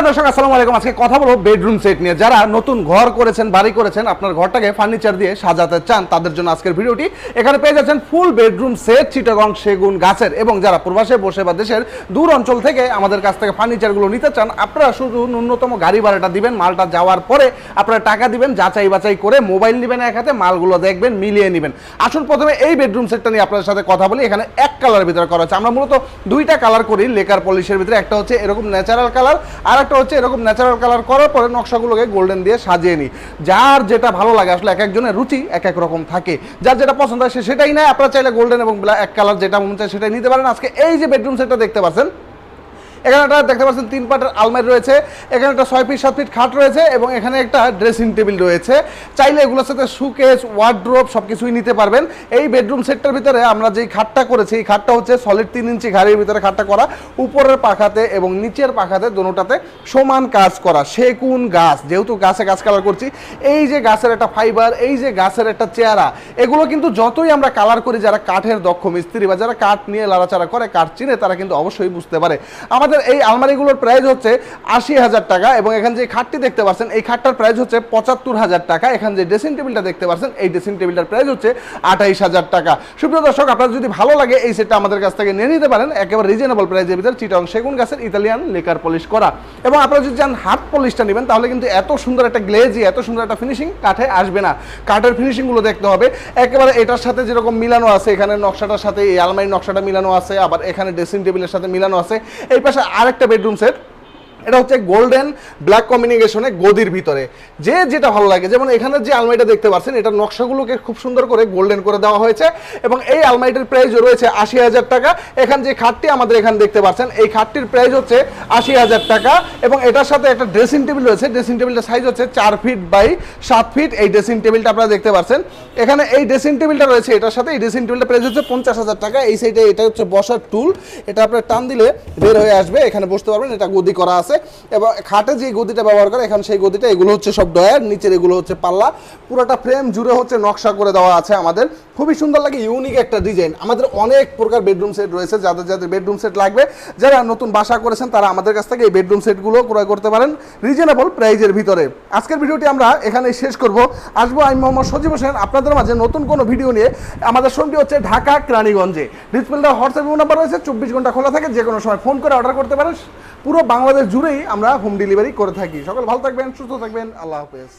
সুপ্রিয় দর্শক, আসসালামু আলাইকুম। আজকে কথা বলব বেডরুম সেট নিয়ে। যারা নতুন ঘর করেছেন, বাড়ি করেছেন, আপনার ঘরটাকে ফার্নিচার দিয়ে সাজাতে চান, তাদের জন্য আজকের ভিডিওটি। এখানে পেয়ে যাচ্ছেন ফুল বেডরুম সেট চিটাগং, সেগুন, গাছের। এবং যারা প্রবাসে বসে বা দেশের দূর অঞ্চল থেকে আমাদের কাছ থেকে ফার্নিচারগুলো নিতে চান, আপনারা শুধু ন্যূনতম গাড়ি ভাড়াটা দিবেন। মালটা যাওয়ার পরে আপনারা টাকা দিবেন, যাচাই বাছাই করে মোবাইল নেবেন এক হাতে, মালগুলো দেখবেন, মিলিয়ে নেবেন। আসুন প্রথমে এই বেডরুম সেটটা নিয়ে আপনাদের সাথে কথা বলি। এখানে এক কালারের ভিতরে করা হচ্ছে আমরা মূলত দুইটা কালার করি, লেকার পলিশের ভিতরে। একটা হচ্ছে এরকম ন্যাচারাল কালার আর একটা হচ্ছে এরকম ন্যাচারাল কালার করার পরে নকশাগুলোকে গোল্ডেন দিয়ে সাজিয়ে নিই। যার যেটা ভালো লাগে, আসলে এক একজনের রুচি এক এক রকম থাকে। যার যেটা পছন্দ হয় সে সেটাই নেয়। আপনারা চাইলে গোল্ডেন এবং ব্ল্যাক কালার যেটা মন চায় সেটাই নিতে পারেন। আজকে এই যে বেডরুম সেটটা দেখতে পাচ্ছেন এখানে একটা দেখতে পাচ্ছেন তিন পাটের আলমারি রয়েছে, এখানে একটা ছয় ফিট, সাত ফিট খাট রয়েছে এবং এখানে একটা ড্রেসিং টেবিল রয়েছে। চাইলে এগুলোর সাথে সুকেস ওয়ার্ড্রোপ সব কিছুই নিতে পারবেন। এই বেডরুম সেটটার ভিতরে আমরা যেই খাটটা করেছি, এই খাটটা হচ্ছে সলিড তিন ইঞ্চি ঘাড়ির ভিতরে খাটটা করা। উপরের পাখাতে এবং নিচের পাখাতে দোনোটাতে সমান কাজ করা সেগুন গাছ, যেহেতু গাছে গাছ কালার করছি। এই যে গাছের একটা ফাইবার এই যে গাছের একটা চেহারা, এগুলো কিন্তু যতই আমরা কালার করি, যারা কাঠের দক্ষ মিস্ত্রি বা যারা কাঠ নিয়ে লাড়াচাড়া করে, কাঠ চিনে তারা কিন্তু অবশ্যই বুঝতে পারে। আমাদের এই আলমারিগুলোর প্রাইস হচ্ছে আশি হাজার টাকা এবং এখানে যে খাটটি দেখতে পাচ্ছেন, এই খাটটার প্রাইস হচ্ছে পঁচাত্তর হাজার টাকা। এখানে যে ড্রেসিং টেবিলটা দেখতে পাচ্ছেন, এই ড্রেসিং টেবিলটার প্রাইস হচ্ছে আঠাইশ হাজার টাকা। সুপ্রিয় দর্শক, আপনার যদি ভালো লাগে এই সেটটা আমাদের কাছ থেকে নিয়ে নিতে পারেন, একেবারে রিজনেবল প্রাইসের ভিতরে চিটং সেগুন গাছের ইতালিয়ান লেকার পলিশ করা। এবং আপনারা যদি চান হাত পলিশটা নেবেন, তাহলে কিন্তু এত সুন্দর একটা গ্লেজি এত সুন্দর একটা ফিনিশিং কাঠে আসবে না। কাঠের ফিনিশিংগুলো দেখতে হবে। একেবারে এটার সাথে যেরকম মিলানো আছে, এখানে নকশাটার সাথে, এই আলমারির নকশাটা মিলানো আছে, আবার এখানে ড্রেসিং টেবিলের সাথে মিলানো আছে। এই পাশে আরেকটা বেডরুম সেট এটা হচ্ছে গোল্ডেন ব্ল্যাক কম্বিনেশনে গদির ভিতরে। যে যেটা ভালো লাগে, যেমন এখানে যে আলমারিটা দেখতে পাচ্ছেন এটা নকশাগুলোকে খুব সুন্দর করে গোল্ডেন করে দেওয়া হয়েছে এবং এই আলমারিটির প্রাইস রয়েছে আশি হাজার টাকা। এখানে যে খাটটি আমাদের এখানে দেখতে পাচ্ছেন, এই খাটটির প্রাইস হচ্ছে আশি হাজার টাকা এবং এটার সাথে একটা ড্রেসিং টেবিল রয়েছে। ড্রেসিং টেবিলটার সাইজ হচ্ছে চার ফিট বাই সাত ফিট এই ড্রেসিং টেবিলটা আপনারা দেখতে পাচ্ছেন। এখানে এই ড্রেসিং টেবিলটা রয়েছে, এটার সাথে এই ড্রেসিং টেবিলটা প্রাইস হচ্ছে পঞ্চাশ হাজার টাকা। এই সাইডে এটা হচ্ছে বসার টুল এটা আপনার টান দিলে বের হয়ে আসবে, এখানে বসতে পারবেন, এটা গদি করা আছে। এবং খাটে যে গদিটা ব্যবহার করে, এখন সেই গদিটা, এগুলো হচ্ছে সব ডয়ার নিচের এগুলো হচ্ছে পাল্লা। পুরোটা ফ্রেম জুড়ে হচ্ছে নকশা করে দেওয়া আছে আমাদের। খুবই সুন্দর লাগে ইউনিক একটা ডিজাইন আমাদের অনেক প্রকার বেডরুম সেট রয়েছে, যাদের যাদের বেডরুম সেট লাগবে। যারা নতুন বাসা করেছেন, তারা আমাদের কাছ থেকে এই বেডরুম সেটগুলো ক্রয় করতে পারেন রিজনেবল প্রাইজের ভিতরে। আজকের ভিডিওটি আমরা এখানে শেষ করব। আসব আমি মোহাম্মদ সজীব হোসেন, আপনাদের মাঝে নতুন কোনো ভিডিও নিয়ে। আমাদের শোরুমটি হচ্ছে ঢাকা ক্রানীগঞ্জে ডিসপ্লেটা হোয়াটসঅ্যাপ নাম্বার রয়েছে, চব্বিশ ঘণ্টা খোলা থাকে যে কোনো সময় ফোন করে অর্ডার করতে পারেন পুরো বাংলাদেশ জুড়েই আমরা হোম ডেলিভারি করে থাকি। সকল ভালো থাকবেন, সুস্থ থাকবেন, আল্লাহ হাফেজ।